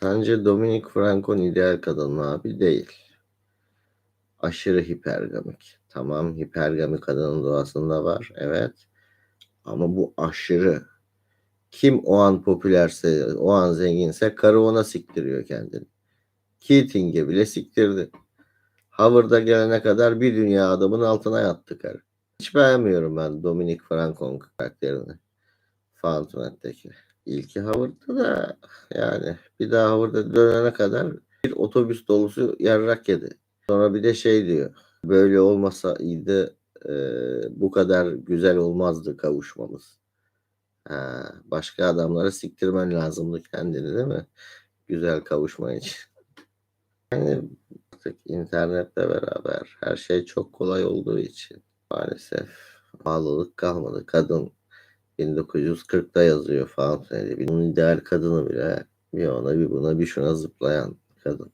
Sence Dominic Franco'nun ideal kadın abi? Değil. Aşırı hipergamik. Tamam hipergami kadının doğasında var. Evet. Ama bu aşırı. Kim o an popülerse, o an zenginse karı ona siktiriyor kendini. Keating'e bile siktirdi. Howard'a gelene kadar bir dünya adamın altına yattı karı. Hiç beğenmiyorum ben Dominic Franco'nun karakterini. Fountainhead'deki. İlki Howard'da da yani bir daha Howard'a dönene kadar bir otobüs dolusu yarrak yedi. Sonra bir de şey diyor. Böyle olmasaydı e, bu kadar güzel olmazdı kavuşmamız. Ha, başka adamlara siktirmen lazımdı kendini değil mi? Güzel kavuşma için. Yani artık internetle beraber her şey çok kolay olduğu için maalesef bağlılık kalmadı. Kadın 1940'da yazıyor falan. Yani bunun ideal kadını bile bir ona bir buna bir şuna zıplayan kadın.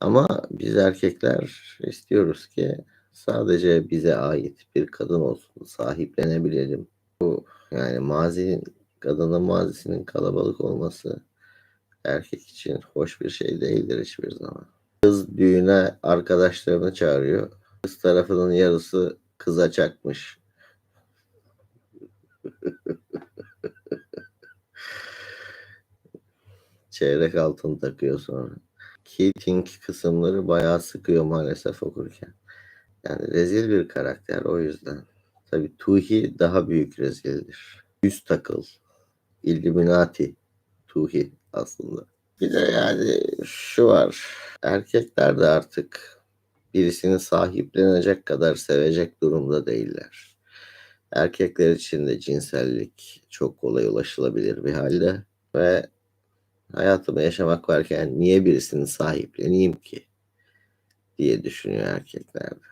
Ama biz erkekler istiyoruz ki sadece bize ait bir kadın olsun. Sahiplenebilelim. Bu yani mazinin kadının mazisinin kalabalık olması erkek için hoş bir şey değildir hiçbir zaman. Kız düğüne arkadaşlarını çağırıyor. Kız tarafının yarısı kıza çakmış. Çeyrek altın takıyor sonra. Keating kısımları bayağı sıkıyor maalesef okurken. Yani rezil bir karakter o yüzden. Tabii Tuhi daha büyük rezildir. Yüz takıl. Illuminati. Tuhi aslında. Bir de yani şu var. Erkekler de artık birisini sahiplenecek kadar sevecek durumda değiller. Erkekler için de cinsellik çok kolay ulaşılabilir bir halde ve hayatımı yaşamak varken niye birisini sahipleneyim ki diye düşünüyor erkekler de.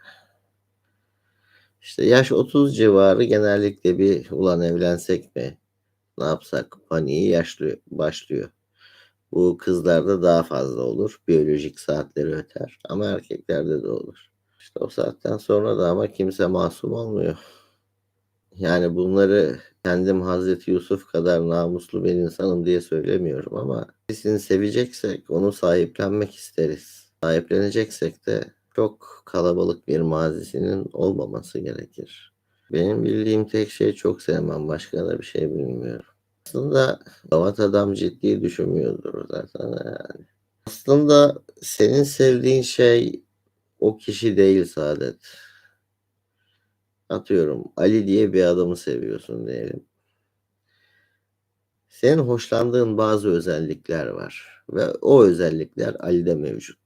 İşte yaş 30 civarı genellikle bir ulan evlensek mi ne yapsak paniği yaşlı başlıyor. Bu kızlarda daha fazla olur. Biyolojik saatleri öter. Ama erkeklerde de olur. İşte o saatten sonra da ama kimse masum olmuyor. Yani bunları kendim Hazreti Yusuf kadar namuslu bir insanım diye söylemiyorum ama birisini seveceksek onu sahiplenmek isteriz. Sahipleneceksek de çok kalabalık bir mazisinin olmaması gerekir. Benim bildiğim tek şey çok sevmem. Başka da bir şey bilmiyorum. Aslında Gavat adam ciddi düşünmüyordur zaten yani. Aslında senin sevdiğin şey o kişi değil Saadet. Atıyorum Ali diye bir adamı seviyorsun diyelim. Senin hoşlandığın bazı özellikler var ve o özellikler Ali'de mevcut.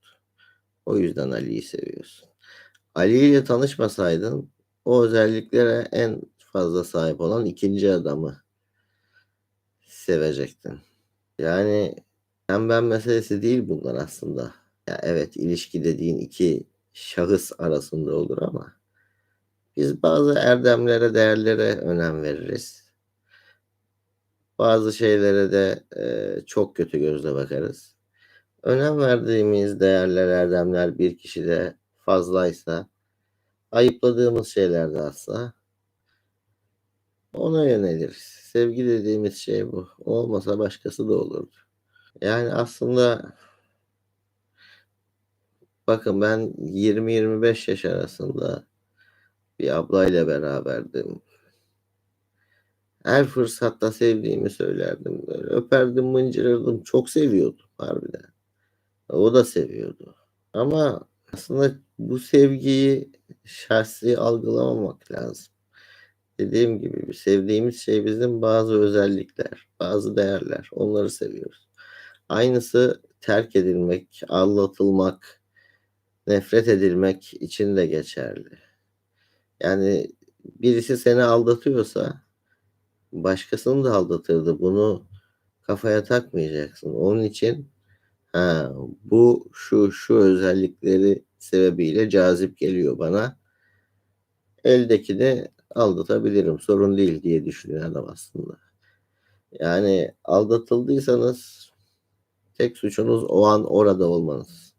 O yüzden Ali'yi seviyorsun. Ali ile tanışmasaydın o özelliklere en fazla sahip olan ikinci adamı sevecektin. Yani sen ben meselesi değil bunlar aslında. Ya evet ilişki dediğin iki şahıs arasında olur ama biz bazı erdemlere, değerlere önem veririz. Bazı şeylere de e, çok kötü gözle bakarız. Önem verdiğimiz değerler, erdemler bir kişide fazlaysa, ayıpladığımız şeyler de azsa ona yöneliriz. Sevgi dediğimiz şey bu. Olmasa başkası da olurdu. Yani aslında bakın ben 20-25 yaş arasında bir ablayla beraberdim. Her fırsatta sevdiğimi söylerdim. Böyle öperdim, mıncırırdım. Çok seviyordum harbiden. O da seviyordu. Ama aslında bu sevgiyi şahsi algılamamak lazım. Dediğim gibi sevdiğimiz şey bizim bazı özellikler, bazı değerler. Onları seviyoruz. Aynısı terk edilmek, aldatılmak, nefret edilmek için de geçerli. Yani birisi seni aldatıyorsa başkasını da aldatırdı. Bunu kafaya takmayacaksın. Onun için ha, bu şu şu özellikleri sebebiyle cazip geliyor bana. Eldeki de aldatabilirim. Sorun değil diye düşünüyor adam aslında. Yani aldatıldıysanız tek suçunuz o an orada olmanız.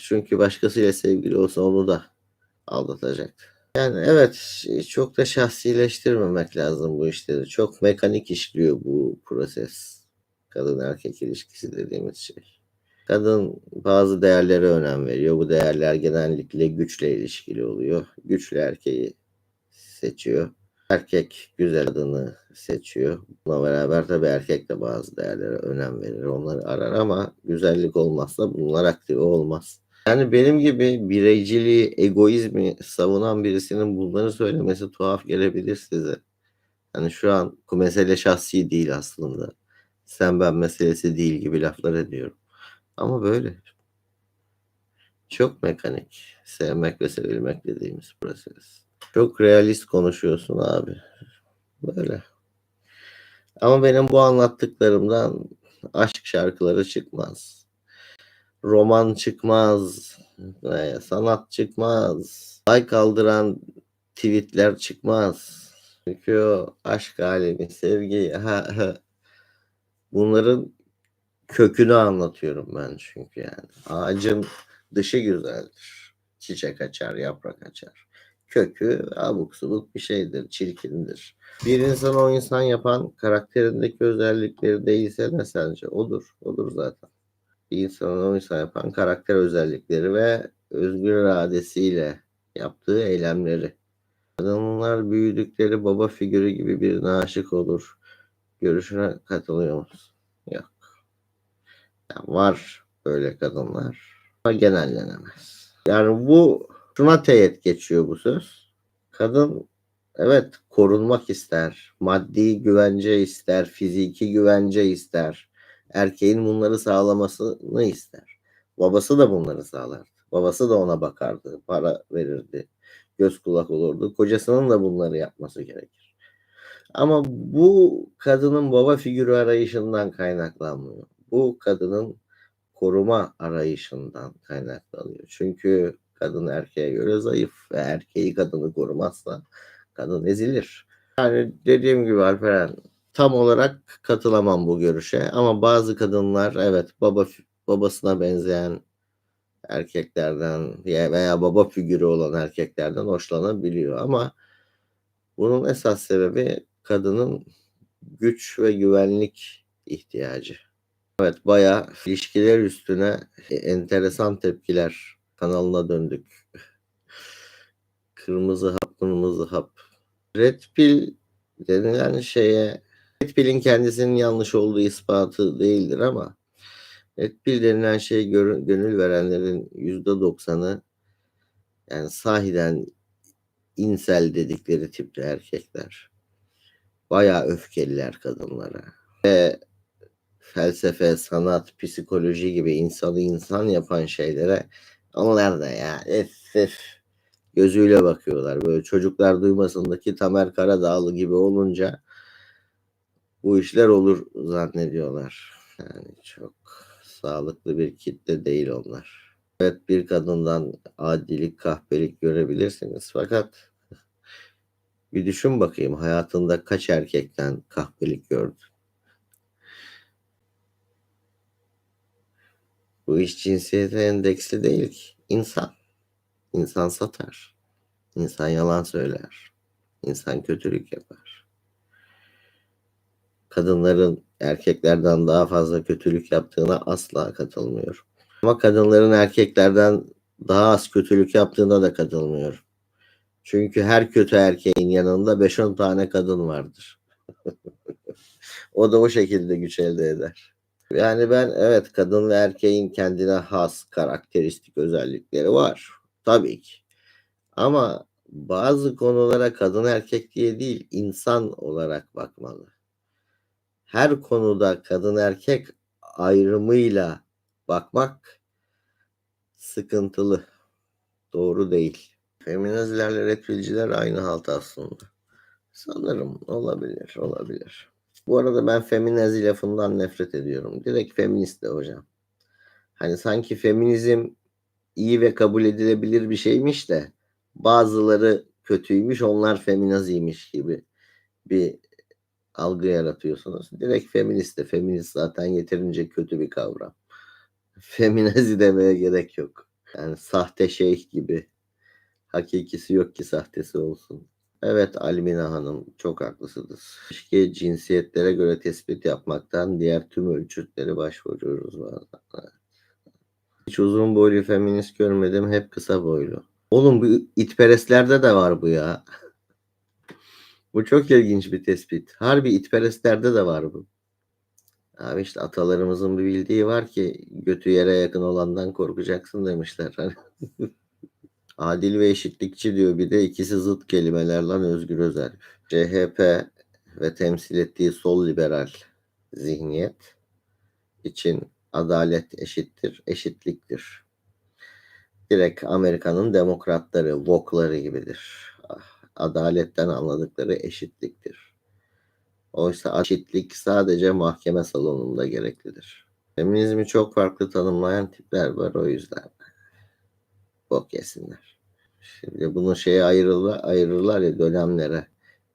Çünkü başkasıyla sevgili olsa onu da aldatacak. Yani evet çok da şahsileştirmemek lazım bu işleri. Çok mekanik işliyor bu proses. Kadın erkek ilişkisi dediğimiz şey. Kadın bazı değerlere önem veriyor. Bu değerler genellikle güçle ilişkili oluyor. Güçlü erkeği seçiyor. Erkek güzel kadını seçiyor. Buna beraber tabii erkek de bazı değerlere önem verir. Onları arar ama güzellik olmazsa bunlar aktive olmaz. Yani benim gibi bireyciliği, egoizmi savunan birisinin bunları söylemesi tuhaf gelebilir size. Hani şu an bu mesele şahsi değil aslında. Sen ben meselesi değil gibi laflar ediyorum. Ama böyle. Çok mekanik. Sevmek ve sevilmek dediğimiz proses. Çok realist konuşuyorsun abi. Böyle. Ama benim bu anlattıklarımdan aşk şarkıları çıkmaz. Roman çıkmaz. Sanat çıkmaz. Ay kaldıran tweetler çıkmaz. Çünkü o aşk alemi, sevgi, ha, ha. bunların kökünü anlatıyorum ben çünkü yani. Ağacın dışı güzeldir. Çiçek açar, yaprak açar. Kökü abuk subuk bir şeydir, çirkindir. Bir insan o insan yapan karakterindeki özellikleri değilse ne sence? Odur, odur zaten. Bir insanın o insan yapan karakter özellikleri ve özgür iradesiyle yaptığı eylemleri. Kadınlar büyüdükleri baba figürü gibi birine aşık olur. Görüşüne katılıyor musun? Yok. Yani var böyle kadınlar ama genellenemez. Yani bu şuna teğet geçiyor bu söz. Kadın evet korunmak ister. Maddi güvence ister. Fiziki güvence ister. Erkeğin bunları sağlamasını ister. Babası da bunları sağlardı. Babası da ona bakardı. Para verirdi. Göz kulak olurdu. Kocasının da bunları yapması gerekir. Ama bu kadının baba figürü arayışından kaynaklanmıyor. Bu kadının koruma arayışından kaynaklanıyor. Çünkü kadın erkeğe göre zayıf ve erkeği kadını korumazsa kadın ezilir. Yani dediğim gibi Alperen tam olarak katılamam bu görüşe ama bazı kadınlar evet baba babasına benzeyen erkeklerden veya baba figürü olan erkeklerden hoşlanabiliyor ama bunun esas sebebi kadının güç ve güvenlik ihtiyacı. Evet bayağı ilişkiler üstüne enteresan tepkiler kanalına döndük. Kırmızı hap, kırmızı hap. Red pill denilen şeye Red pill'in kendisinin yanlış olduğu ispatı değildir ama Red pill denilen şey gönül verenlerin yüzde doksanı yani sahiden insel dedikleri tipte erkekler. Bayağı öfkeliler kadınlara. Ve felsefe, sanat, psikoloji gibi insanı insan yapan şeylere onlar da ya ef, ef, gözüyle bakıyorlar. Böyle çocuklar duymasındaki Tamer Karadağlı gibi olunca bu işler olur zannediyorlar. Yani çok sağlıklı bir kitle değil onlar. Evet bir kadından adilik, kahpelik görebilirsiniz fakat bir düşün bakayım hayatında kaç erkekten kahpelik gördün? Bu iş cinsiyete endeksli değil ki. İnsan. İnsan satar. İnsan yalan söyler. İnsan kötülük yapar. Kadınların erkeklerden daha fazla kötülük yaptığına asla katılmıyorum. Ama kadınların erkeklerden daha az kötülük yaptığına da katılmıyorum. Çünkü her kötü erkeğin yanında 5-10 tane kadın vardır. o da o şekilde güç elde eder. Yani ben evet kadın ve erkeğin kendine has karakteristik özellikleri var. Tabii ki. Ama bazı konulara kadın erkek diye değil insan olarak bakmalı. Her konuda kadın erkek ayrımıyla bakmak sıkıntılı. Doğru değil. Feminazilerle retrilciler aynı halt aslında. Sanırım olabilir, olabilir. Bu arada ben feminazi lafından nefret ediyorum. Direkt feminist de hocam. Hani sanki feminizm iyi ve kabul edilebilir bir şeymiş de bazıları kötüymüş onlar feminaziymiş gibi bir algı yaratıyorsunuz. Direkt feminist de feminist zaten yeterince kötü bir kavram. Feminazi demeye gerek yok. Yani sahte şeyh gibi. Hakikisi yok ki sahtesi olsun. Evet Almina Hanım çok haklısınız. Keşke cinsiyetlere göre tespit yapmaktan diğer tüm ölçütleri başvuruyoruz bazen. Hiç uzun boylu feminist görmedim. Hep kısa boylu. Oğlum bu itperestlerde de var bu ya. bu çok ilginç bir tespit. Harbi itperestlerde de var bu. Abi işte atalarımızın bir bildiği var ki götü yere yakın olandan korkacaksın demişler. Hani Adil ve eşitlikçi diyor bir de ikisi zıt kelimeler lan Özgür Özel. CHP ve temsil ettiği sol liberal zihniyet için adalet eşittir, eşitliktir. Direkt Amerika'nın demokratları, vokları gibidir. Adaletten anladıkları eşitliktir. Oysa eşitlik sadece mahkeme salonunda gereklidir. Feminizmi çok farklı tanımlayan tipler var o yüzden. Bok yesinler. Şimdi bunu şeye ayırırlar, ayırırlar ya dönemlere.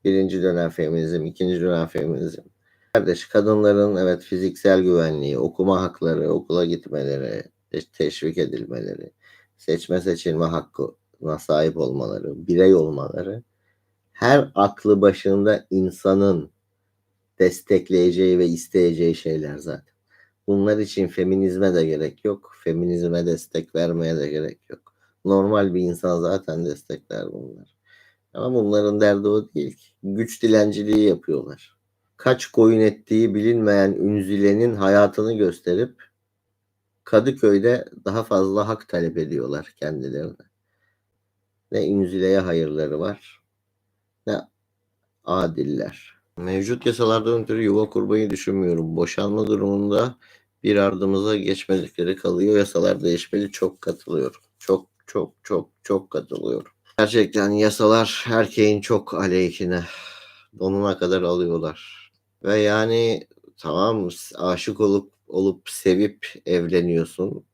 Birinci dönem feminizm, ikinci dönem feminizm. Kardeş kadınların evet fiziksel güvenliği, okuma hakları, okula gitmeleri, teşvik edilmeleri, seçme seçilme hakkına sahip olmaları, birey olmaları her aklı başında insanın destekleyeceği ve isteyeceği şeyler zaten. Bunlar için feminizme de gerek yok. Feminizme destek vermeye de gerek yok. Normal bir insan zaten destekler bunlar. Ama bunların derdi o değil ki. Güç dilenciliği yapıyorlar. Kaç koyun ettiği bilinmeyen Ünzile'nin hayatını gösterip Kadıköy'de daha fazla hak talep ediyorlar kendilerine. Ne Ünzile'ye hayırları var ne adiller. Mevcut yasalardan ötürü yuva kurmayı düşünmüyorum. Boşanma durumunda bir ardımıza geçmedikleri kalıyor. Yasalar değişmeli. Çok katılıyorum. Çok çok çok çok katılıyorum. Gerçekten yasalar erkeğin çok aleyhine. Donuna kadar alıyorlar. Ve yani tamam aşık olup olup sevip evleniyorsun.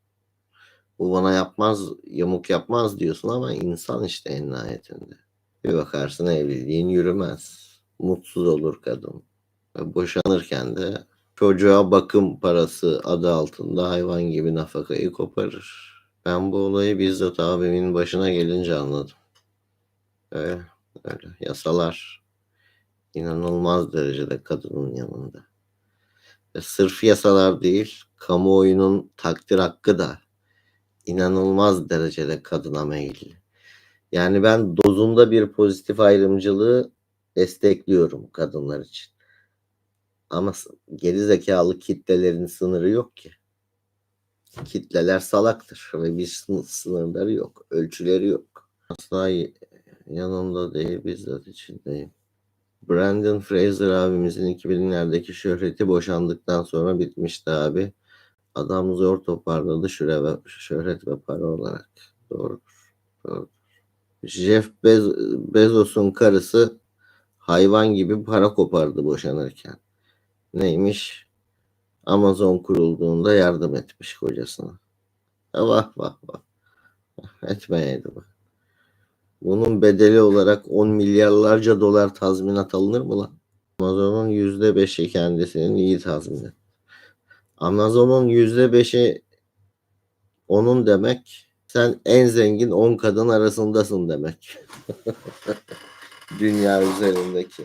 Bu bana yapmaz, yamuk yapmaz diyorsun ama insan işte en nihayetinde. Bir bakarsın evliliğin yürümez. Mutsuz olur kadın. Ve boşanırken de çocuğa bakım parası adı altında hayvan gibi nafakayı koparır. Ben bu olayı bizzat abimin başına gelince anladım. Öyle, öyle. Yasalar inanılmaz derecede kadının yanında. Ve sırf yasalar değil, kamuoyunun takdir hakkı da inanılmaz derecede kadına meyilli. Yani ben dozunda bir pozitif ayrımcılığı destekliyorum kadınlar için. Ama geri zekalı kitlelerin sınırı yok ki. Kitleler salaktır ve bir sınırları yok, ölçüleri yok. Asla yanımda değil, bizzat içindeyim. Brandon Fraser abimizin 2000'lerdeki şöhreti boşandıktan sonra bitmişti abi. Adam zor toparladı şöhret ve, para olarak. Doğrudur. Doğrudur. Jeff Bez Bezos'un karısı hayvan gibi para kopardı boşanırken. Neymiş? Amazon kurulduğunda yardım etmiş kocasına. Vah vah vah. Etmeyeydi bak. Bunun bedeli olarak 10 milyarlarca dolar tazminat alınır mı lan? Amazon'un %5'i kendisinin iyi tazminat. Amazon'un %5'i onun demek sen en zengin 10 kadın arasındasın demek. Dünya üzerindeki.